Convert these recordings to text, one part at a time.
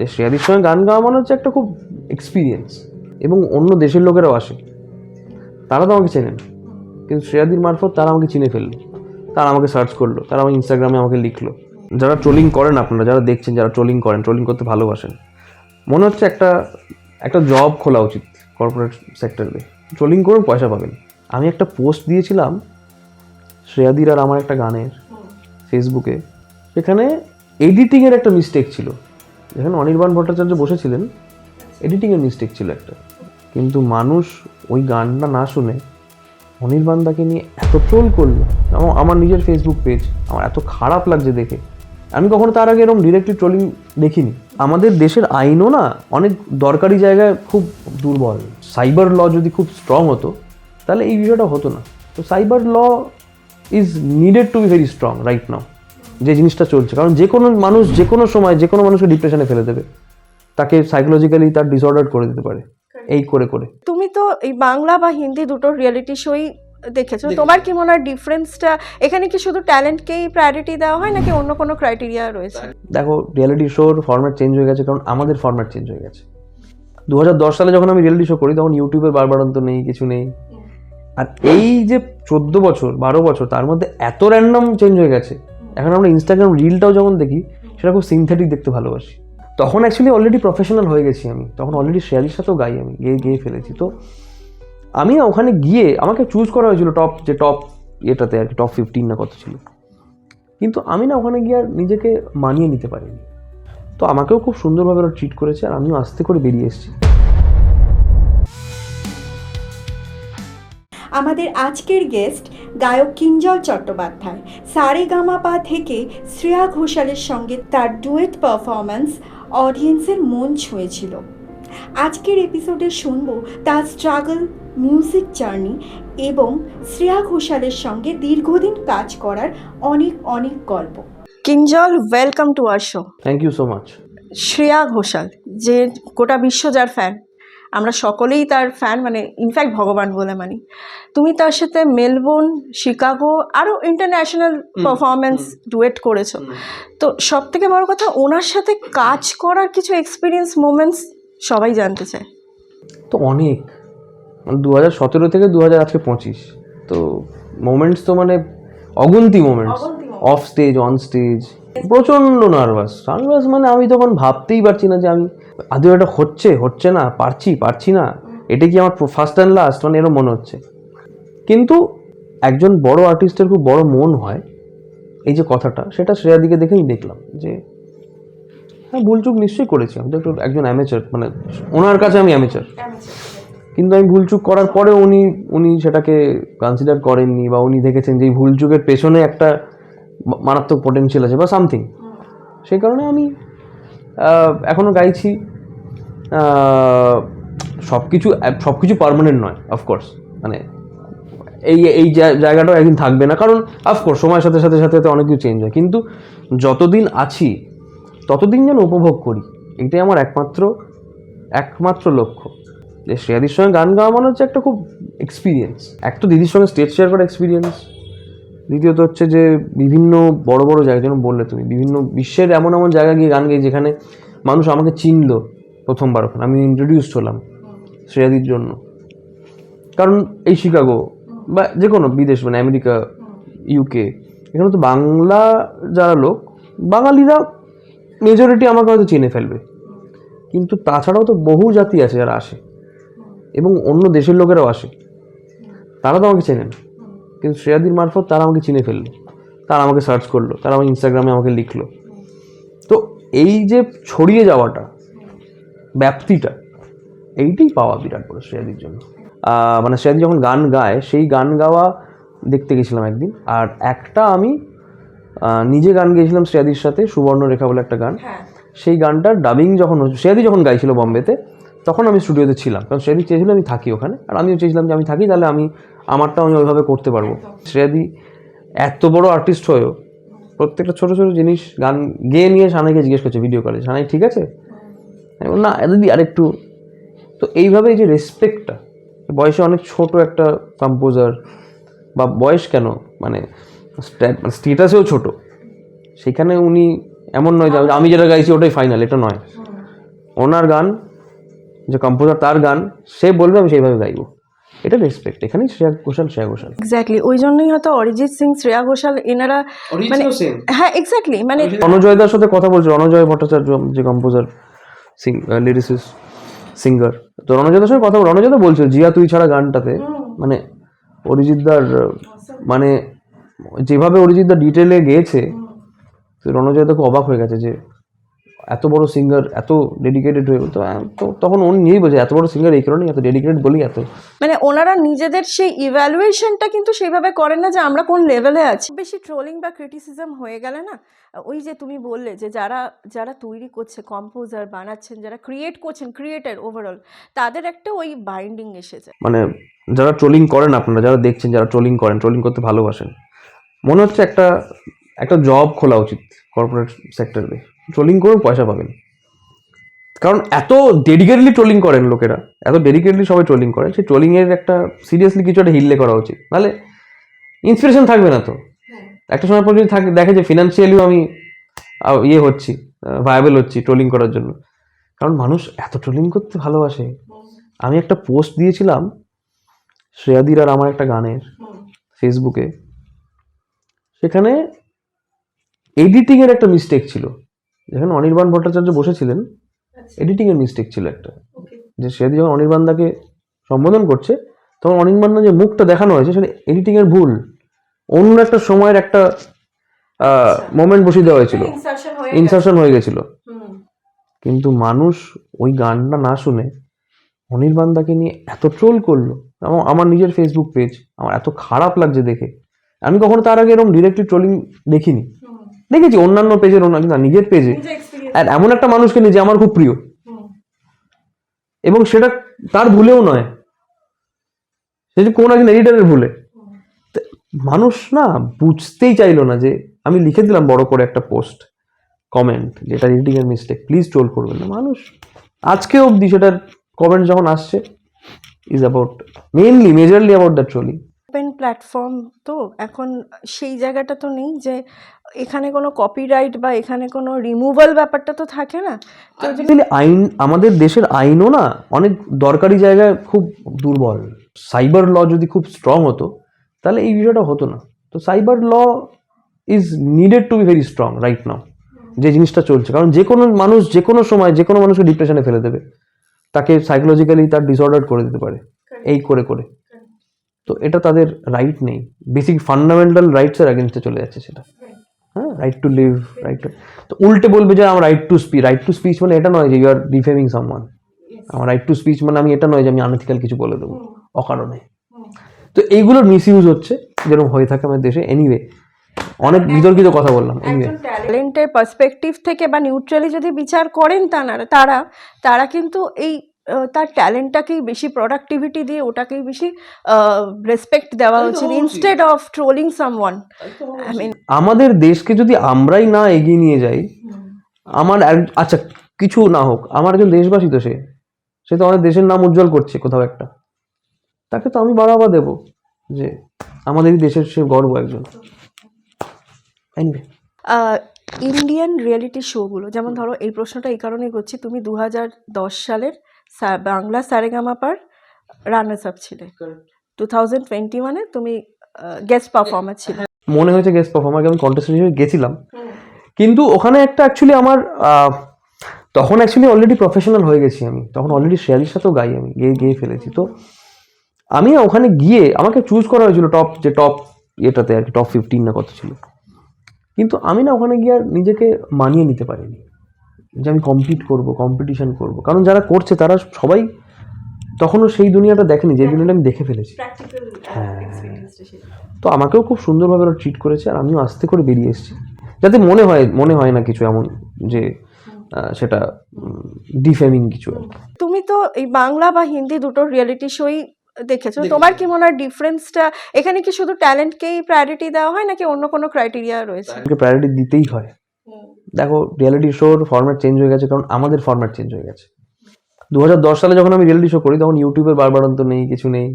যে শ্রেয়াদির সঙ্গে গান গাওয়া মানে হচ্ছে একটা খুব এক্সপিরিয়েন্স এবং অন্য দেশের লোকেরাও আসে। তারা তো আমাকে চেনেন। কিন্তু শ্রেয়াদির মারফত তারা আমাকে চিনে ফেলল। তারা আমাকে সার্চ করল। তারা আমার ইনস্টাগ্রামে আমাকে লিখলো। যারা ট্রোলিং করেন আপনারা, যারা দেখছেন, যারা ট্রোলিং করেন ট্রোলিং করতে ভালোবাসেন, মনে হচ্ছে একটা একটা জব খোলা উচিত কর্পোরেট সেক্টরে ট্রোলিং করুন, পয়সা পাবেন। আমি একটা পোস্ট দিয়েছিলাম শ্রেয়াদির আর আমার একটা গানের ফেসবুকে সেখানে এডিটিংয়ের একটা মিস্টেক ছিল। যেখানে অনির্বাণ ভট্টাচার্য বসেছিলেন। এডিটিংয়ের মিস্টেক ছিল একটা। কিন্তু মানুষ ওই গানটা না শুনে অনির্বাণ দাকে নিয়ে এত ট্রোল করল। আমার- আমার নিজের ফেসবুক পেজ আমার এত খারাপ লাগছে দেখে। আমি কখনো তার আগে এরকম ডিরেক্টলি ট্রোলিং দেখিনি। আমাদের দেশের আইনও না অনেক দরকারি জায়গায় খুব দুর্বল। সাইবার ল যদি খুব স্ট্রং হতো, তাহলে এই বিষয়টা হতো না। তো cyber law is needed to be very strong right now যে জিনিসটা চলছে। কারণ যে কোনো মানুষ যে কোনো সময় যে কোনো মানুষকে ডিপ্রেশনে ফেলে দেবে। তাকে সাইকোলজিক্যালি তার ডিসঅর্ডার করে দিতে পারে। এই করে করে। তুমি তো এই বাংলা বা হিন্দি দুটো রিয়েলিটি শোই দেখেছ। তোমার কি মনে হয় ডিফারেন্সটা এখানে কি শুধু ট্যালেন্টকেই প্রায়োরিটি দেওয়া হয় নাকি অন্য কোনো ক্রাইটেরিয়া রয়েছে? দেখো রিয়েলিটি শোর ফরম্যাট চেঞ্জ হয়ে গেছে কারণ আমাদের ফরম্যাট চেঞ্জ হয়ে গেছে। দু হাজার দশ সালে যখন আমি রিয়েলিটি শো করি তখন ইউটিউবের বারবারন্ত নেই কিছু নেই। আর এই যে চোদ্দ বছর বারো বছর তার মধ্যে এত র্যান্ডম চেঞ্জ হয়ে গেছে। এখন আমরা ইনস্টাগ্রাম রিলটাও যখন দেখি, সেটা খুব সিনথেটিক দেখতে ভালোবাসি। তখন অ্যাকচুয়ালি অলরেডি প্রফেশনাল হয়ে গেছি আমি। তখন অলরেডি শেয়ারির সাথেও গাই আমি, গেয়ে গেয়ে ফেলেছি। তো আমি ওখানে গিয়ে আমাকে চুজ করা হয়েছিল টপ যে টপ ইয়েটাতে আর কি টপ ফিফটিন না কত ছিল। কিন্তু আমি না ওখানে গিয়ে আর নিজেকে মানিয়ে নিতে পারিনি। তো আমাকেও খুব সুন্দরভাবে ওরা ট্রিট করেছে আর আমিও আস্তে করে বেরিয়ে এসেছি। আমাদের আজকের গেস্ট গায়ক কিঞ্জল চট্টোপাধ্যায়। সারে গামাপা থেকে শ্রেয়া ঘোষালের সঙ্গে তার ডুয়েট পারফরম্যান্স অডিয়েন্সের মন ছুঁয়েছিল। আজকের এপিসোডে শুনব তার স্ট্রাগল মিউজিক জার্নি এবং শ্রেয়া ঘোষালের সঙ্গে দীর্ঘদিন কাজ করার অনেক অনেক গল্প। Kinjal welcome to our show thank you so much Shreya Ghoshal যে গোটা বিশ্ব যার ফ্যান আমরা সকলেই তার ফ্যান মানে ইনফ্যাক্ট ভগবান বলে মানি। তুমি তার সাথে মেলবোর্ন শিকাগো আরও ইন্টারন্যাশনাল পারফরমেন্স ডুয়েট করেছ। তো সব থেকে বড় কথা ওনার সাথে কাজ করার কিছু এক্সপিরিয়েন্স মোমেন্টস সবাই জানতে চায়। তো অনেক। দু হাজার সতেরো থেকে দু হাজার আজকে পঁচিশ। তো মোমেন্টস তো মানে অগুন্তি moments of stage on stage প্রচণ্ড নার্ভাস নার্ভাস মানে আমি তখন ভাবতেই পারছি না যে আমি আদৌ এটা হচ্ছে হচ্ছে না, পারছি পারছি না? এটা কি আমার ফার্স্ট অ্যান্ড লাস্ট মানে এরকম মনে হচ্ছে। কিন্তু একজন বড় আর্টিস্টের খুব বড় মন হয় এই যে কথাটা, সেটা শ্রেয়াদিকে দেখেই দেখলাম যে হ্যাঁ ভুলচুক নিশ্চয়ই করেছি। আমি তো একজন অ্যামেচার মানে ওনার কাছে আমি অ্যামেচার কিন্তু আমি ভুলচুক করার পরে উনি উনি সেটাকে কনসিডার করেননি বা উনি দেখেছেন যে এই ভুলচুকের পেছনে একটা মারাত্মক পোটেনশিয়াল আছে বা সামথিং সেই কারণে আমি আহ, এখনও গাইছি। সব কিছু সব কিছু পারমানেন্ট নয় অফকোর্স মানে এই এই জায়গাটাও একদিন থাকবে না। কারণ অফকোর্স সময়ের সাথে সাথে সাথে সাথে অনেক কিছু চেঞ্জ হয়। কিন্তু যতদিন আছি ততদিন যেন উপভোগ করি এটাই আমার একমাত্র একমাত্র লক্ষ্য। যে শ্রেয়াদির সঙ্গে গান গাওয়া মানে হচ্ছে একটা খুব এক্সপিরিয়েন্স এক তো দিদির সঙ্গে স্টেজ শেয়ার করা এক্সপিরিয়েন্স দ্বিতীয়ত হচ্ছে যে বিভিন্ন বড় বড় জায়গা, যেমন বললে তুমি, বিভিন্ন বিশ্বের এমন এমন জায়গা গিয়ে গান গাই যেখানে মানুষ আমাকে চিনলো প্রথমবার ওখানে, আমি ইন্ট্রোডিউসড হলাম শ্রেয়াদির জন্য। কারণ এই শিকাগো বা যে কোনো বিদেশ মানে আমেরিকা ইউকে এখানে তো বাংলা যারা লোক, বাঙালিরা মেজরিটি আমাকে হয়তো চিনে ফেলবে। কিন্তু তাছাড়াও তো বহু জাতি আছে যারা আসে এবং অন্য দেশের লোকেরাও আসে। তারা তো আমাকে চেনেন কিন্তু শ্রেয়াদির মারফত তারা আমাকে চিনে ফেলল। তারা আমাকে সার্চ করল তারা আমার ইনস্টাগ্রামে আমাকে লিখলো। তো এই যে ছড়িয়ে যাওয়াটা ব্যাপ্তিটা এইটাই পাওয়া বিরাট বড় শ্রেয়াদির জন্য। মানে শ্রেয়াদি যখন গান গায় সেই গান গাওয়া দেখতে গেছিলাম একদিন। আর একটা আমি নিজে গান গেয়েছিলাম শ্রেয়াদির সাথে সুবর্ণরেখা বলে একটা গান। সেই গানটার ডাবিং যখন শ্রেয়াদি যখন গাইছিল বম্বেতে তখন আমি স্টুডিওতে ছিলাম। কারণ শ্রেয়াদি চেয়েছিল আমি থাকি ওখানে। আর আমিও চেয়েছিলাম যে আমি থাকি তাহলে আমি আমারটা আমি ওইভাবে করতে পারব। শ্রেয়াদি এত বড় আর্টিস্ট হয়েও প্রত্যেকটা ছোটো ছোটো জিনিস গান গেয়ে নিয়ে সানাইকে জিজ্ঞেস করছে ভিডিও কলে সানাই ঠিক আছে? না দিদি আরেকটু। তো এইভাবে এই যে রেসপেক্টটা বয়সে অনেক ছোট একটা কম্পোজার বা বয়স কেন? মানে স্টেটাসেও ছোট। সেখানে উনি এমন নয় যে আমি যেটা গাইছি ওটাই ফাইনাল এটা নয়। ওনার গান যে কম্পোজার তার গান সে বলবে আমি সেইভাবে গাইবো। এটা রেসপেক্ট এখানে শ্রেয়া ঘোষাল শ্রেয়া ঘোষাল। এক্স্যাক্টলি ওই জন্যই হয়তো অরিজিৎ সিং শ্রেয়া ঘোষাল এনারা মানে হ্যাঁ এক্স্যাক্টলি মানে রণজয়দার সাথে কথা বলছে রণজয় ভট্টাচার্য যে কম্পোজার সিং লিরিসিস সিঙ্গার তো রণজয়দার সঙ্গে কথা বল রণজয়দা বলছিল জিয়া তুই ছাড়া গানটাতে মানে অরিজিৎদার মানে যেভাবে অরিজিৎ অরিজিৎদা ডিটেলে গেয়েছে তো রণজয়দা খুব অবাক হয়ে গেছে যে এত বড় সিঙ্গার এত ডেডিকেটেড হয়ে তো তো তখন উনি নিজেই বলছে এত বড় সিঙ্গার এই কারণেই এত ডেডিকেটেড বলি এত। মানে ওনারা নিজেদের সেই ইভ্যালুয়েশনটা কিন্তু সেইভাবে করেন না যে আমরা কোন লেভেলে আছি। বেশি ট্রোলিং বা ক্রিটিসিজম হয়ে গেলে না ওই যে তুমি বললে যে যারা যারা তৈরি করছে কম্পোজার বানাচ্ছেন যারা ক্রিয়েট করছেন ক্রিয়েটার ওভারঅল তাদের একটা ওই বাইন্ডিং এসেছে মানে যারা ট্রোলিং করেন আপনারা যারা দেখছেন যারা ট্রোলিং করেন ট্রোলিং করতে ভালোবাসেন মনে হচ্ছে একটা একটা জব খোলা উচিত কর্পোরেট সেক্টরে ট্রোলিং করুন পয়সা পাবেন। কারণ এত ডেডিকেটলি ট্রোলিং করেন লোকেরা এত ডেডিকেটলি সবাই ট্রোলিং করে সেই ট্রোলিংয়ের একটা সিরিয়াসলি কিছু একটা হিললে করা উচিত। নাহলে ইন্সপিরেশন থাকবে না তো। একটা সময় পর যদি থাকে দেখে যে ফিনান্সিয়ালিও আমি ইয়ে হচ্ছি ভায়াবল হচ্ছি ট্রোলিং করার জন্য। কারণ মানুষ এত ট্রোলিং করতে ভালোবাসে। আমি একটা পোস্ট দিয়েছিলাম শ্রেয়াদির আর আমার একটা গানের ফেসবুকে সেখানে এডিটিংয়ের একটা মিস্টেক ছিল। যেখানে অনির্বাণ ভট্টাচার্য বসেছিলেন এডিটিং এর মিস্টেক ছিল একটা। যে শ্রেয়াদি যখন অনির্বাণ দাকে সম্বোধন করছে তখন অনির্বাণদা যে মুখটা দেখানো হয়েছে সেটা এডিটিং এর ভুল। অন্য একটা সময়ের একটা মোমেন্ট বসিয়ে দেওয়া হয়েছিল। ইনসার্শন হয়ে গেছিল। কিন্তু মানুষ ওই গানটা না শুনে অনির্বাণ দাকে নিয়ে এত ট্রোল করল। এবং আমার নিজের ফেসবুক পেজ আমার এত খারাপ লাগছে দেখে। আমি কখনো তার আগে এরকম ডিরেক্টলি ট্রোলিং দেখিনি। দেখেছি অন্যান্য পেজের অন্য না নিজের পেজে আর এমন একটা মানুষকে নিয়ে যে আমার খুব প্রিয়। এবং সেটা তার ভুলেও নয়। সে যে কোন একজন এডিটারের ভুলে। মানুষ না বুঝতেই চাইলো না যে আমি লিখে দিলাম বড় করে একটা পোস্ট কমেন্ট যেটা এডিটিং এর মিস্টেক প্লিজ ট্রোল করবেন না। মানুষ আজকে অবধি সেটার কমেন্ট যখন আসছে is about mainly majorly about the trolling open platform তো এখন সেই জায়গাটা তো নেই যে এখানে কোনো কপিরাইট বা এখানে কোনো রিমুভাল ব্যাপারটা তো থাকে না। তো আইন আমাদের দেশের আইনও না অনেক দরকারি জায়গায় খুব দুর্বল। সাইবার ল যদি খুব স্ট্রং হতো তাহলে এই বিষয়টা হতো না। তো cyber law is needed to be very strong right now যে জিনিসটা চলছে। কারণ যে কোনো মানুষ যে কোনো সময় যে কোনো মানুষকে ডিপ্রেশনে ফেলে দেবে। তাকে সাইকোলজিক্যালি তার ডিসঅর্ডার করে দিতে পারে। এই করে করে। তো এটা তাদের রাইট নেই। বেসিক ফান্ডামেন্টাল রাইটসের অ্যাগেনস্টে চলে যাচ্ছে সেটা। হ্যাঁ রাইট টু লিভ রাইট তো উল্টে বলবে যে আমার right to speech right to speech মানে এটা নয় যে ইউ আর ডিফেমিং সামওয়ান আমার রাইট টু স্পিচ মানে আমি এটা নয় যে আমি আনএথিক্যাল কিছু বলে দেবো অকারণে। তো এইগুলোর মিস ইউজ হচ্ছে যেরকম হয়ে থাকে আমাদের দেশে। এনিওয়ে অনেক বিতর্কিত কথা বললাম। ট্যালেন্টের পার্সপেক্টিভ থেকে বা নিউট্রালি যদি বিচার করেন তারা তারা তারা কিন্তু এই তার ট্যালেন্টটাকেই বেশি প্রোডাক্টিভিটি দিয়ে ওটাকেই বেশি রেসপেক্ট দেওয়া উচিত। Instead of trolling someone I mean আমাদের দেশকে যদি আমরাই না এগিয়ে নিয়ে যাই আমার আচ্ছা কিছু না হোক আমার একজন দেশবাসী তো সে সে তো আমাদের দেশের নাম উজ্জ্বল করছে কোথাও একটা। তাকে তো আমি বাড়াবা দেব যে আমাদের দেশের সে গর্ব একজন। ইন্ডিয়ান রিয়েলিটি শোগুলো যেমন ধরো এই প্রশ্নটা এই কারণেই করছি তুমি দু দশ সালের বাংলা সারেগামাপার রানার্স আপ ছিলে। টু থাউজেন্ড টোয়েন্টি ওয়ানে তুমি গেস্ট পারফর্মার ছিলে। মনে হয়েছে গেস্ট পারফর্মারকে আমি কন্টেস্ট হিসেবে গেছিলাম। কিন্তু ওখানে একটা অ্যাকচুয়ালি আমার তখন অ্যাকচুয়ালি অলরেডি প্রফেশনাল হয়ে গেছি আমি। তখন অলরেডি শেয়ালির সাথেও গাই আমি গেয়ে গেয়ে ফেলেছি। তো আমি ওখানে গিয়ে আমাকে চুজ করা হয়েছিল টপ যে টপ ইয়েটাতে আর কি টপ ফিফটিন না কত ছিল। কিন্তু আমি না ওখানে গিয়ে আর নিজেকে মানিয়ে নিতে পারিনি। যে আমি কম্পিট করব কম্পিটিশন করব। কারণ যারা করছে তারা সবাই তখনও সেই দুনিয়াটা দেখেনি যে দুনিয়াটা আমি দেখে ফেলেছি। হ্যাঁ। তো আমাকেও খুব সুন্দরভাবে ওরা ট্রিট করেছে আর আমিও আস্তে করে বেরিয়ে এসেছি। যাতে মনে হয় মনে হয় না কিছু এমন যে সেটা ডিফেমিং কিছু তুমি তো এই বাংলা বা হিন্দি দুটো রিয়েলিটি শোই দেখেছ। তোমার কি মনে হয় ডিফারেন্সটা এখানে কি শুধু ট্যালেন্টকেই প্রায়োরিটি দেওয়া হয় নাকি অন্য কোনো ক্রাইটেরিয়া রয়েছে? প্রায়োরিটি দিতেই হয়। দেখো রিয়েলিটি শোর ফরম্যাট চেঞ্জ হয়ে গেছে কারণ আমাদের ফরম্যাট চেঞ্জ হয়ে গেছে। দু হাজার দশ সালে যখন আমি রিয়েলিটি শো করি তখন ইউটিউবের বারবারন্ত নেই কিছু নেই।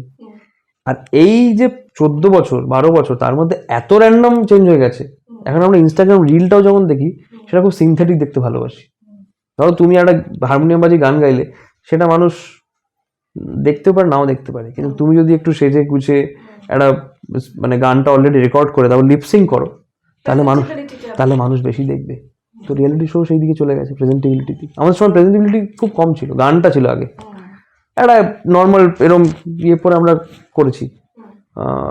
আর এই যে চোদ্দ বছর বারো বছর তার মধ্যে এত র্যান্ডম চেঞ্জ হয়ে গেছে। এখন আমরা ইনস্টাগ্রাম রিলটাও যখন দেখি সেটা খুব সিনথেটিক দেখতে ভালোবাসি। ধরো তুমি একটা হারমোনিয়াম বাজি গান গাইলে সেটা মানুষ দেখতেও পারে নাও দেখতে পারে। কিন্তু তুমি যদি একটু সেজে গুছে একটা মানে গানটা অলরেডি রেকর্ড করে তারপর লিপসিং করো তাহলে মানুষ তাহলে মানুষ বেশি দেখবে। তো রিয়েলিটি শো সেই দিকে চলে গেছে প্রেজেন্টেবিলিটি আমাদের সময় প্রেজেন্টেবিলিটি খুব কম ছিল গানটা ছিল আগে। একটা নর্মাল এরম ইয়ে পরে আমরা করেছি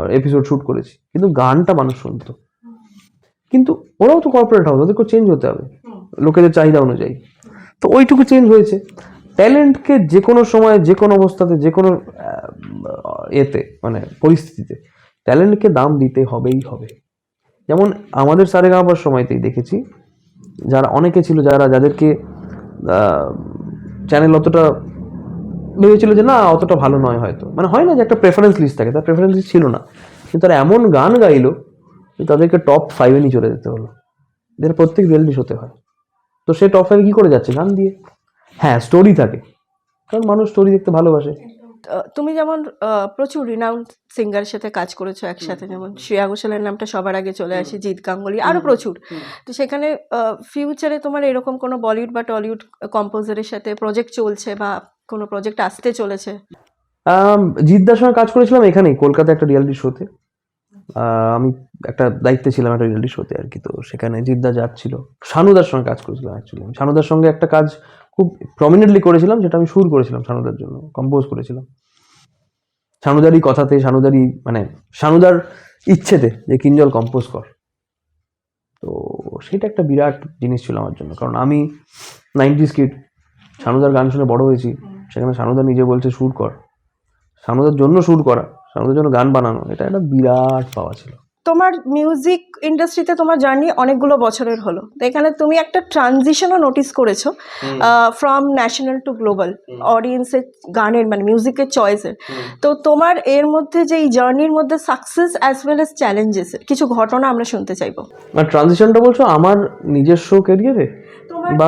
এপিসোড শ্যুট করেছি। কিন্তু গানটা মানুষ শুনতো। কিন্তু ওরাও তো কর্পোরেট হাউস ওদেরকে চেঞ্জ হতে হবে। লোকেদের চাহিদা অনুযায়ী। তো ওইটুকু চেঞ্জ হয়েছে। ট্যালেন্টকে যে কোনো সময় যে কোনো অবস্থাতে যে কোনো এতে মানে পরিস্থিতিতে ট্যালেন্টকে দাম দিতে হবেই হবে। যেমন আমাদের সারে গাঁবার সময়তেই দেখেছি, যারা অনেকে ছিল যারা যাদেরকে চ্যানেল অতটা ভেবেছিল যে না, অতটা ভালো নয় হয়তো। মানে হয় না যে একটা প্রেফারেন্স লিস্ট থাকে, তার প্রেফারেন্স লিস্ট ছিল না। কিন্তু তারা এমন গান গাইলো যে তাদেরকে টপ ফাইভে নিয়ে চলে যেতে হলো। যেটা প্রত্যেক রিয়েলিটি শোতে হয়। তো সে টপ ফাইভে কী করে যাচ্ছে? গান দিয়ে। হ্যাঁ স্টোরি থাকে। কারণ মানুষ স্টোরি দেখতে ভালোবাসে। তুমি যেমন প্রচুর রিনাউন্ড সিঙ্গারের সাথে কাজ করেছ একসাথে যেমন শ্রেয়া ঘোষালের নামটা সবার আগে চলে আসে জিৎ গাঙ্গুলি আরও প্রচুর। তো সেখানে ফিউচারে তোমার এরকম কোনো বলিউড বা টলিউড কম্পোজারের সাথে প্রজেক্ট চলছে বা কোনো প্রজেক্ট আসতে চলেছে? জিদ্দার সঙ্গে কাজ করেছিলাম এখানেই কলকাতা একটা রিয়ালিটি শোতে আমি একটা দায়িত্বে ছিলাম একটা রিয়ালিটি শোতে আর কি তো সেখানে জিদ্দা যাচ্ছিল। সানুদার সঙ্গে কাজ করেছিলাম অ্যাকচুয়ালি আমি শানুদার সঙ্গে একটা কাজ খুব প্রমিনেন্টলি করেছিলাম, যেটা আমি সুর করেছিলাম সানুদার জন্য কম্পোজ করেছিলাম। শানুদারই কথাতে শানুদারই মানে সানুদার ইচ্ছেতে যে কিঞ্জল কম্পোজ কর। তো সেটা একটা বিরাট জিনিস ছিল আমার জন্য, কারণ আমি নাইনটিস কিড সানুদার গান শুনে বড় হয়েছি, সেখানে শানুদা নিজে বলছে সুর কর। শানুদার জন্য সুর করা শানুদার জন্য গান বানানো, এটা একটা বিরাট পাওয়া ছিল। তোমার মিউজিক ইন্ডাস্ট্রিতে তোমার জার্নি অনেকগুলো বছরের হলো। তো এখানে তুমি একটা ট্রানজিশনও নোটিস করেছ ফ্রম ন্যাশনাল টু গ্লোবাল অডিয়েন্সের গানের মানে মিউজিকের চয়েসের তো তোমার এর মধ্যে যে এই জার্নির মধ্যে সাকসেস অ্যাজ ওয়েল এস চ্যালেঞ্জেসের কিছু ঘটনা আমরা শুনতে চাইব। আর ট্রানজিশনটা বলছো আমার নিজস্ব ক্যারিয়ারে বা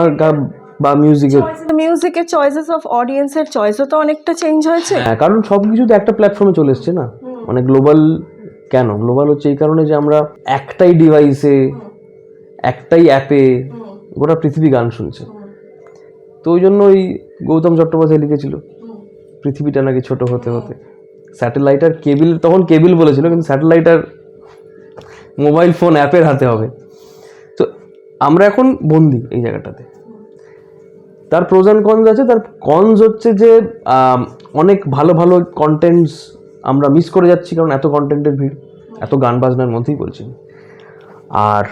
বা মিউজিকের মিউজিকের চয়েসেস অফ অডিয়েন্সের চয়েসও তো অনেকটা চেঞ্জ হয়েছে? হ্যাঁ কারণ সব কিছু তো একটা প্ল্যাটফর্মে চলে এসছে না। মানে গ্লোবাল কেন? গ্লোবাল হচ্ছে এই কারণে যে আমরা একটাই ডিভাইসে একটাই অ্যাপে গোটা পৃথিবী গান শুনছে। তো ওই জন্য ওই গৌতম চট্টোপাধ্যায় লিখেছিল, পৃথিবীটা নাকি ছোট হতে হতে। স্যাটেলাইট আর কেবিল তখন কেবিল বলেছিল, কিন্তু স্যাটেলাইট আর মোবাইল ফোন অ্যাপের হাতে হবে। তো আমরা এখন বন্দি এই জায়গাটাতে। তার প্রোজ কনস আছে। তার কনস হচ্ছে যে অনেক ভালো ভালো কন্টেন্টস আমরা মিস করে যাচ্ছি কারণ এত কন্টেন্টের ভিড়, এত গান বাজনার মধ্যেই বলছি। আর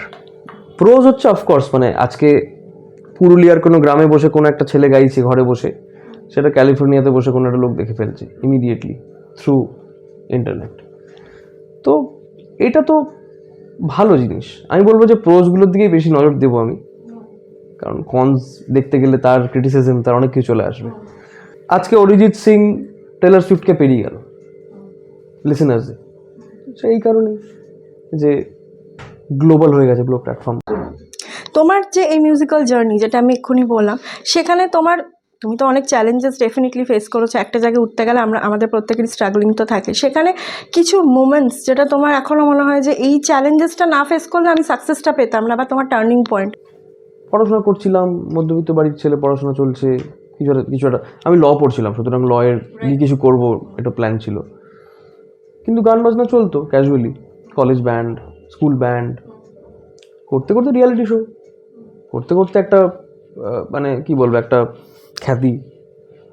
প্রোজ হচ্ছে অফকোর্স মানে আজকে পুরুলিয়ার কোনো গ্রামে বসে কোনো একটা ছেলে গাইছে ঘরে বসে, সেটা ক্যালিফোর্নিয়াতে বসে কোনো একটা লোক দেখে ফেলছে ইমিডিয়েটলি থ্রু ইন্টারনেট তো এটা তো ভালো জিনিস। আমি বলব যে প্রোজগুলোর দিকেই বেশি নজর দেবো আমি। কারণ কনস দেখতে গেলে তার ক্রিটিসিজম তার অনেক কিছু চলে আসবে। আজকে অরিজিৎ সিং টেলার সুইফটকে পেরিয়ে গেল। লিসেনার্সে সেই কারণে যে গ্লোবাল হয়ে গেছে পুরো প্ল্যাটফর্ম তোমার যে এই মিউজিক্যাল জার্নি যেটা আমি এক্ষুনি বললাম সেখানে তোমার তুমি তো অনেক চ্যালেঞ্জেস ডেফিনেটলি ফেস করেছ। একটা জায়গায় উঠতে গেলে আমরা আমাদের প্রত্যেকেরই স্ট্রাগলিং তো থাকে। সেখানে কিছু মোমেন্টস যেটা তোমার এখনও মনে হয় যে এই চ্যালেঞ্জেসটা না ফেস করলে আমি সাকসেসটা পেতাম না বা তোমার টার্নিং পয়েন্ট পড়াশোনা করছিলাম মধ্যবিত্ত বাড়ির ছেলে পড়াশোনা চলছে কিছু একটা কিছু একটা। আমি ল পড়ছিলাম সুতরাং লয়ের কিছু করব এটা প্ল্যান ছিল। কিন্তু গান বাজনা চলতো casually college band school band করতে করতে রিয়ালিটি শো করতে করতে একটা মানে কি বলব, একটা খ্যাতি,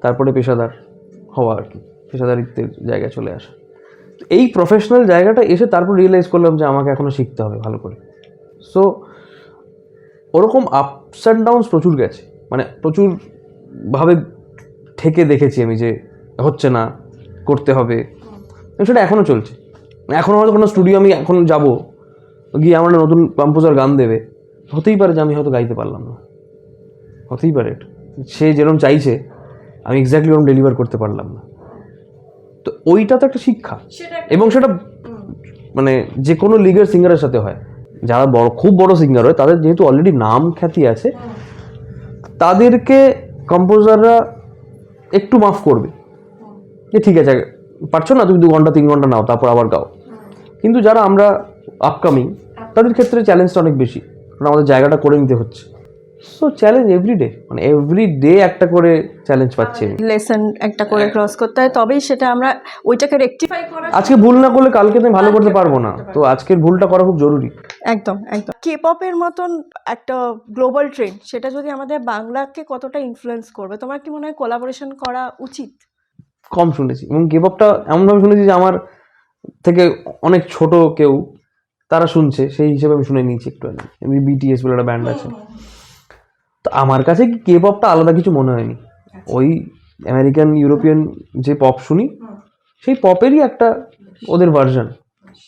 তারপরে পেশাদার হওয়া আর কি, পেশাদারিত্বের জায়গায় চলে আসা। এই প্রফেশনাল জায়গাটা এসে তারপর রিয়েলাইজ করলাম যে আমাকে এখনও শিখতে হবে ভালো করে। সো ওরকম আপস অ্যান্ড ডাউনস প্রচুর গেছে। মানে প্রচুরভাবে ঠেকে দেখেছি আমি যে হচ্ছে না, করতে হবে। সেটা এখনও চলছে। এখনও হয়তো কোনো স্টুডিও আমি এখন যাব গিয়ে আমার নতুন কম্পোজার গান দেবে। হতেই পারে যে আমি হয়তো গাইতে পারলাম না। হতেই পারে। সে যেরকম চাইছে আমি এক্স্যাক্টলি ওরকম ডেলিভার করতে পারলাম না। তো ওইটা তো একটা শিক্ষা। এবং সেটা মানে যে কোনো লিগের সিঙ্গারের সাথে হয়। যারা বড় খুব বড় সিঙ্গার হয় তাদের যেহেতু অলরেডি নাম খ্যাতি আছে তাদেরকে কম্পোজাররা একটু মাফ করবে। যে ঠিক আছে পারছ না? তুমি দু ঘণ্টা তিন ঘণ্টা নাও তারপর আবার গাও। কিন্তু যারা আমরা আপকামিং তাদের ক্ষেত্রে চ্যালেঞ্জটা অনেক বেশি। কারণ আমাদের জায়গাটা করে নিতে হচ্ছে। সো চ্যালেঞ্জ এভরিডে মানে এভরি ডে একটা করে চ্যালেঞ্জ পাচ্ছি লেসন একটা করে ক্রস করতে হয় তবেই সেটা আমরা ওইটাকে রেকটিফাই করা আজকে ভুল না করলে কালকে তুমি ভালো করতে পারব না। তো আজকের ভুলটা করা খুব জরুরি। একদম একদম। কে পপের মতন একটা গ্লোবাল ট্রেন্ড সেটা যদি আমাদের বাংলাকে কতটা ইনফ্লুয়েন্স করবে তোমার কি মনে হয় কোলাবোরেশন করা উচিত? কম শুনেছি এবং কেপপটা এমনভাবে শুনেছি যে আমার থেকে অনেক ছোট কেউ তারা শুনছে সেই হিসেবে আমি শুনে নিয়েছি একটু আগে। এমনি বিটিএস বলে একটা ব্যান্ড আছে। তো আমার কাছে কি কে পপটা আলাদা কিছু মনে হয়নি। ওই আমেরিকান ইউরোপিয়ান যে পপ শুনি সেই পপেরই একটা ওদের ভার্সন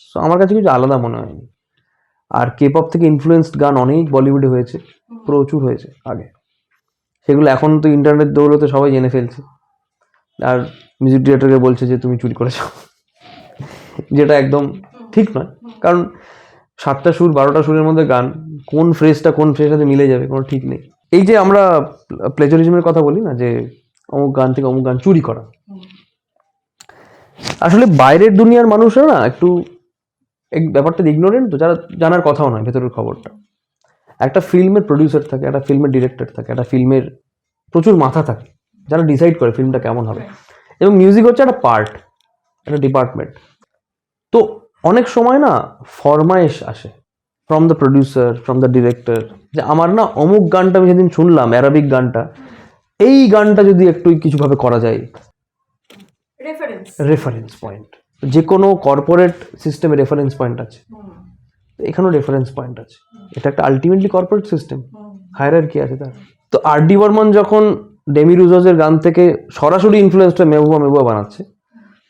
সো আমার কাছে কিছু আলাদা মনে হয়নি। আর কে পপ থেকে ইনফ্লুয়েন্সড গান অনেক বলিউডে হয়েছে প্রচুর হয়েছে আগে। সেগুলো এখন তো ইন্টারনেট দৌলতে সবাই জেনে ফেলছে। আর মিউজিক ডিরেক্টরকে বলছে যে, তুমি চুরি করেছ। যেটা একদম ঠিক নয়। কারণ সাতটা সুর, বারোটা সুরের মধ্যে গান, কোন ফ্রেজটা কোন ফ্রেজের সাথে মিলে যাবে কোনো ঠিক নেই। এই যে আমরা প্লেজারিজমের কথা বলি না, যে অমুক গান থেকে অমুক গান চুরি করা। আসলে বাইরের দুনিয়ার মানুষরা না, একটু ব্যাপারটা ইগনোরেন্ট তো, যারা জানার কথাও নয় ভেতরের খবরটা। একটা ফিল্মের প্রডিউসার থাকে, একটা ফিল্মের ডিরেক্টর থাকে, একটা ফিল্মের প্রচুর মাথা থাকে, যারা ডিসাইড করে ফিল্মটা কেমন হবে। এবং মিউজিক হচ্ছে একটা পার্ট একটা ডিপার্টমেন্ট তো অনেক সময় না ফরমায়েশ আসে from the producer from the director যে আমার না অমুক গানটা আমি যেদিন শুনলাম অ্যারাবিক গানটা এই গানটা যদি একটু কিছুভাবে করা যায়। রেফারেন্স রেফারেন্স পয়েন্ট যে কোনো কর্পোরেট সিস্টেমে রেফারেন্স পয়েন্ট আছে। এখানেও রেফারেন্স পয়েন্ট আছে। এটা একটা আলটিমেটলি কর্পোরেট সিস্টেম হায়ার কি আছে তার। তো আর ডি বর্মন যখন ডেমি রুজোজের গান থেকে সরাসরি ইনফ্লুয়েন্সটা মেহবুবা মেহবুবা বানাচ্ছে।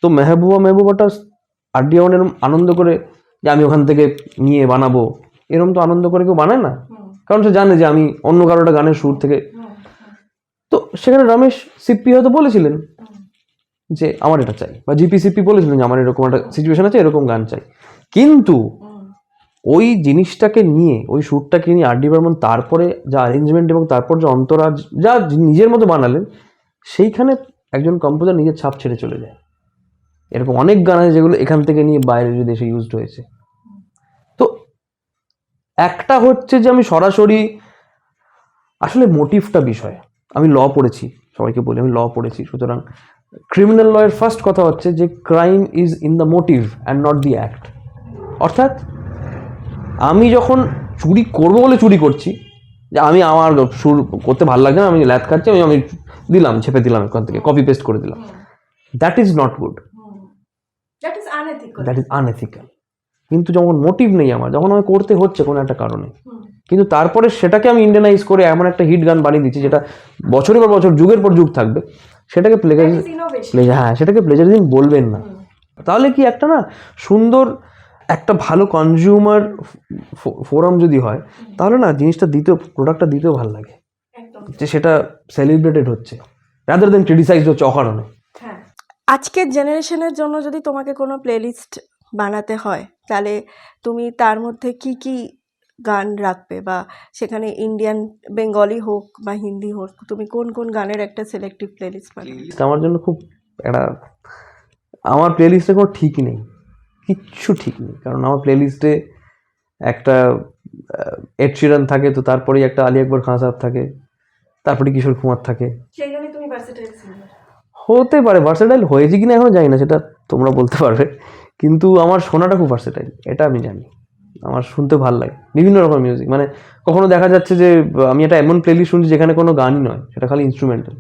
তো মেহবুবা মেহবুবাটা বর্মন এরকম আনন্দ করে যে আমি ওখান থেকে নিয়ে বানাবো এরকম তো আনন্দ করে কেউ বানায় না। কারণ সে জানে যে আমি অন্য কারও একটা গানের সুর থেকে তো সেখানে রমেশ সিপ্পি হয়তো বলেছিলেন যে আমার এটা চাই। বা জিপি সিপি বলেছিলেন যে আমার এরকম একটা সিচুয়েশন আছে এরকম গান চাই। কিন্তু ওই জিনিসটাকে নিয়ে, ওই শ্যুটটাকে নিয়ে আর ডি বর্মন তারপরে যা অ্যারেঞ্জমেন্ট এবং তারপর যে অন্তরাজ, যা নিজের মতো বানালেন, সেইখানে একজন কম্পোজার নিজের ছাপ ছেড়ে চলে যায়। এরকম অনেক গান আছে যেগুলো এখান থেকে নিয়ে বাইরে বাইরের দেশে ইউজড হয়েছে। তো একটা হচ্ছে যে আমি সরাসরি, আসলে মোটিভটা বিষয়। আমি ল পড়েছি, সবাইকে বলি, আমি ল পড়েছি। সুতরাং ক্রিমিনাল লয়ের ফার্স্ট কথা হচ্ছে যে crime is in the motive and not the act অর্থাৎ আমি যখন চুরি করব বলে চুরি করছি যে আমি আমার সুর করতে ভালো লাগছে না আমি ল্যাথ খাচ্ছি আমি আমি দিলাম ছেপে দিলাম এখান থেকে কপি পেস্ট করে দিলাম। That is not good that is unethical that is unethical কিন্তু যখন মোটিভ নেই আমার যখন আমি করতে হচ্ছে কোনো একটা কারণে কিন্তু তারপরে সেটাকে আমি ইন্ডিয়ানাইজ করে এমন একটা হিট গান বানিয়ে দিচ্ছি যেটা বছরের পর বছর যুগের পর যুগ থাকবে সেটাকে প্লেজার প্লেজার হ্যাঁ সেটাকে প্লেজারিজম বলবেন না। তাহলে কি একটা না সুন্দর একটা ভালো কনজিউমার ফোরাম যদি হয় তাহলে না জিনিসটা দিতেও প্রোডাক্টটা দিতেও ভালো লাগে। যে সেটা সেলিব্রেটেড হচ্ছে রাদার দেন ক্রিটিসাইজ হচ্ছে অকারণে। হ্যাঁ। আজকের জেনারেশনের জন্য যদি তোমাকে কোনো প্লেলিস্ট বানাতে হয় তাহলে তুমি তার মধ্যে কি কি গান রাখবে? বা সেখানে ইন্ডিয়ান বেঙ্গলি হোক বা হিন্দি হোক তুমি কোন কোন গানের একটা সিলেক্টিভ প্লেলিস্ট বানাবে? লিস্ট আমার জন্য খুব একটা আমার প্লেলিস্টে কোনো ঠিক নেই। কিচ্ছু ঠিক নেই। কারণ আমার প্লেলিস্টে একটা এড শিরান থাকে তো তারপরেই একটা আলী আকবর খান সাহেব থাকে তারপরে কিশোর কুমার থাকে। হতে পারে ভার্সেটাইল হয়েছে কিনা এখনও জানি না সেটা তোমরা বলতে পারবে। কিন্তু আমার শোনাটা খুব ভার্সেটাইল এটা আমি জানি। আমার শুনতে ভালো লাগে বিভিন্ন রকম মিউজিক মানে কখনো দেখা যাচ্ছে যে আমি একটা এমন প্লেলিস্ট শুনছি যেখানে কোনো গানই নয় সেটা খালি ইনস্ট্রুমেন্টাল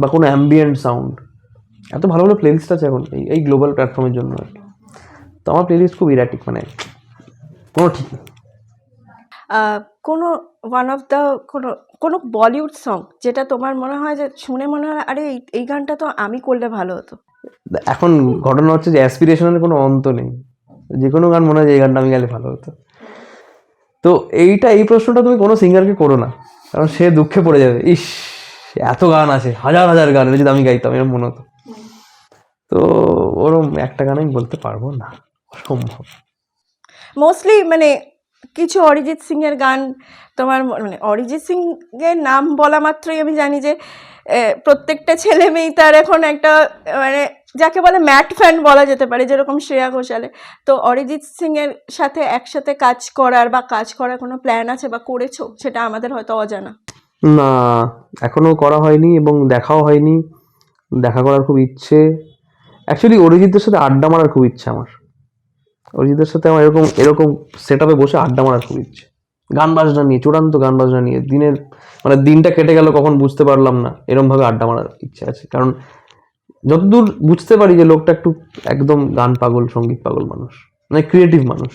বা কোনো অ্যাম্বিয়েন্ট সাউন্ড এত ভালো ভালো প্লেলিস্ট আছে এখন এই এই গ্লোবাল প্ল্যাটফর্মের জন্য আর কি। তো আমার প্লেলিস্ট খুব ইরাটিক মানে কোনো ঠিক নেই। কোনো ওয়ান অফ দ্য কোনো কোনো বলিউড সং যেটা তোমার মনে হয় যে শুনে মনে হয় আরে এই এই গানটা তো আমি করলে ভালো হতো। এখন ঘটনা হচ্ছে যে অ্যাসপিরেশনের কোনো অন্ত নেই। যে কোনো গান মনে হয় যে এই গানটা আমি গেলে ভালো হতো। তো এইটা এই প্রশ্নটা তুমি কোনো সিঙ্গারকে করো না। কারণ সে দুঃখে পড়ে যাবে। ইস এত গান আছে হাজার হাজার গান। যদি আমি গাইতাম এরকম মনে হতো। তো ওরম একটা গান আমি বলতে পারব না। অসম্ভব মোস্টলি মানে কিছু অরিজিৎ সিং এর গান তোমার মানে অরিজিৎ সিং এর নাম বলা মাত্রই আমি জানি যে প্রত্যেকটা ছেলে মেয়েই তার এখন একটা মানে যাকে বলে ম্যাট ফ্যান বলা যেতে পারে যেরকম শ্রেয়া ঘোষালে তো অরিজিৎ সিং এর সাথে একসাথে কাজ করার বা কাজ করার কোনো প্ল্যান আছে বা করেছ? সেটা আমাদের হয়তো অজানা। না এখনও করা হয়নি এবং দেখাও হয়নি। দেখা করার খুব ইচ্ছে। অ্যাকচুয়ালি অরিজিতের সাথে আড্ডা মারার খুব ইচ্ছে আমার। অরিজিতের সাথে আমার এরকম এরকম সেট আপে বসে আড্ডা মারার খুব ইচ্ছে গান বাজনা নিয়ে চূড়ান্ত গান বাজনা নিয়ে দিনের মানে দিনটা কেটে গেল কখন বুঝতে পারলাম না এরকম ভাবে আড্ডা মারার ইচ্ছে আছে। কারণ যতদূর বুঝতে পারি যে লোকটা একটু একদম গান পাগল সংগীত পাগল মানুষ মানে ক্রিয়েটিভ মানুষ।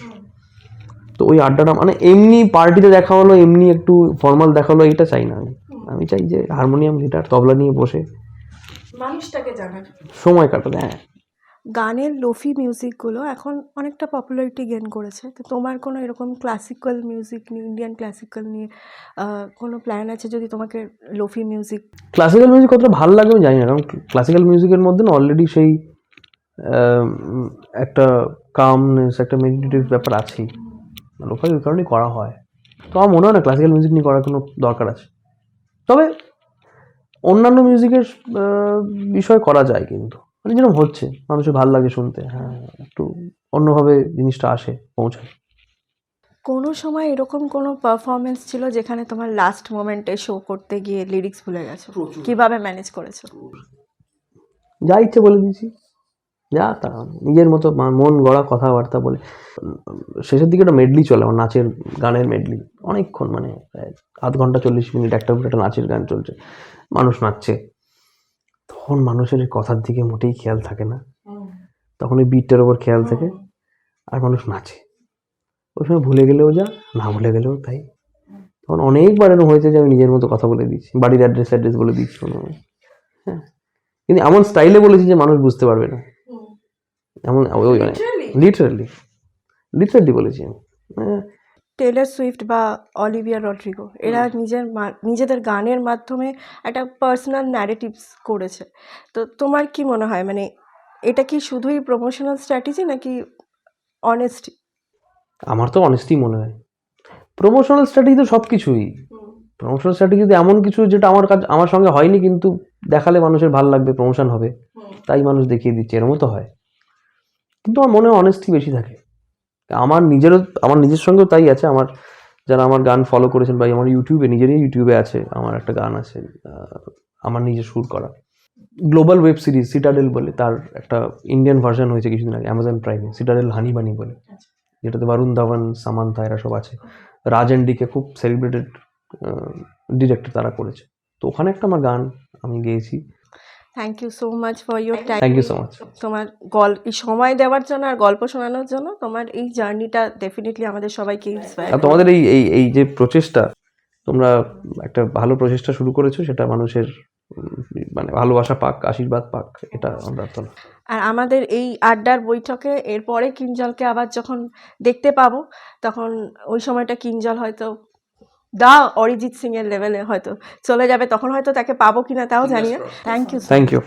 তো ওই আড্ডাটা মানে এমনি পার্টিতে দেখা হলো এমনি একটু ফর্মাল দেখা হলো এটা চাই না আমি। আমি চাই যে হারমোনিয়াম গিটার তবলা নিয়ে বসে মানুষটাকে জানার সময় কাটাতে হ্যাঁ। গানের লোফি মিউজিকগুলো এখন অনেকটা পপুলারিটি গেন করেছে। তো তোমার কোনো এরকম ক্লাসিক্যাল মিউজিক নিয়ে ইন্ডিয়ান ক্লাসিক্যাল নিয়ে কোনো প্ল্যান আছে যদি তোমাকে লোফি মিউজিক ক্লাসিক্যাল মিউজিক কতটা ভালো লাগে আমি জানি না, কারণ ক্লাসিক্যাল মিউজিকের মধ্যে না অলরেডি সেই একটা কামনেস একটা মেডিটেটিভ ব্যাপার আছেই। ওখানে ওই কারণেই করা হয়। তো আমার মনে হয় না ক্লাসিক্যাল মিউজিক নিয়ে করার কোনো দরকার আছে। তবে অন্যান্য মিউজিকের বিষয় করা যায় কিন্তু। মানে যেরকম হচ্ছে মানুষের ভালো লাগে শুনতে হ্যাঁ একটু অন্যভাবে জিনিসটা আসে পৌঁছায়। কোনো সময় এরকম কোনো পারফরমেন্স ছিল যেখানে তোমার লাস্ট মোমেন্টে শো করতে গিয়ে লিরিক্স ভুলে গেছো? কীভাবে ম্যানেজ করেছ? যা ইচ্ছে বলে দিয়েছি। যা তা নিজের মতো মা- মন গড়া কথাবার্তা বলে। শেষের দিকে একটা মেডলি চলে আমার নাচের গানের মেডলি অনেকক্ষণ মানে আধ ঘণ্টা চল্লিশ মিনিট একটা একটা নাচের গান চলছে। মানুষ নাচছে। তখন মানুষের কথার দিকে মোটেই খেয়াল থাকে না। তখন ওই বিটটার ওপর খেয়াল থাকে। আর মানুষ নাচে। ওই সময় ভুলে গেলেও যা না ভুলে গেলেও তাই। তখন অনেকবার এরকম হয়েছে যে আমি নিজের মতো কথা বলে দিচ্ছি বাড়ির অ্যাড্রেস অ্যাড্রেস বলে দিচ্ছি কোনো হ্যাঁ। কিন্তু এমন স্টাইলে বলেছি যে মানুষ বুঝতে পারবে না। এমন ওই ওই মানে লিটারালি লিটারালি বলেছি আমি। হ্যাঁ, টেলর সুইফট বা অলিভিয়া রড্রিগো এরা নিজের মা- নিজেদের গানের মাধ্যমে একটা পার্সোনাল ন্যারেটিভস করেছে। তো তোমার কি মনে হয়? মানে এটা কি শুধুই প্রমোশনাল স্ট্র্যাটেজি নাকি অনেস্টি আমার তো অনেস্টি মনে হয়। প্রমোশনাল স্ট্র্যাটেজি তো সব কিছুই প্রমোশনাল স্ট্র্যাটেজি তো এমন কিছু যেটা আমার কাজ আমার সঙ্গে হয়নি কিন্তু দেখালে মানুষের ভালো লাগবে প্রমোশন হবে। তাই মানুষ দেখিয়ে দিচ্ছে এরমও তো হয়। কিন্তু আমার মনে হয় অনেস্টি বেশি থাকে। আমার নিজেরও আমার নিজের সঙ্গেও তাই আছে। আমার যারা আমার গান ফলো করেছেন বা আমার ইউটিউবে নিজেরই ইউটিউবে আছে আমার একটা গান আছে আমার নিজের সুর করা। গ্লোবাল ওয়েব সিরিজ সিটাডেল বলে তার একটা ইন্ডিয়ান ভার্সন হয়েছে কিছুদিন আগে অ্যামাজন প্রাইমে সিটাডেল হানি বানি বলে। যেটাতে বরুণ ধাওয়ান সামান্থা এরা সব আছে। রাজ এন্ডিকে খুব সেলিব্রেটেড ডিরেক্টর তারা করেছে। তো ওখানে একটা আমার গান আমি গেয়েছি। Thank you so much for your time thank you so much তোমার গল্প এই সময় দেওয়ার জন্য আর গল্প শোনানোর জন্য তোমার এই জার্নিটা ডেফিনেটলি আমাদের সবাইকে ইন্সপায়ার তোমাদের এই এই এই যে প্রচেষ্টা তোমরা একটা ভালো প্রচেষ্টা শুরু করেছ সেটা মানুষের মানে ভালোবাসা পাক আশীর্বাদ পাক এটা আমরা প্রার্থনা আর আমাদের এই আড্ডার বৈঠকে এরপরে কিঞ্জলকে আবার যখন দেখতে পাবো তখন ওই সময়টা কিঞ্জল হয়তো দা অরিজিৎ সিং এর লেভেলে হয়তো চলে যাবে তখন হয়তো তাকে পাবো কিনা তাও জানি না। Thank you thank you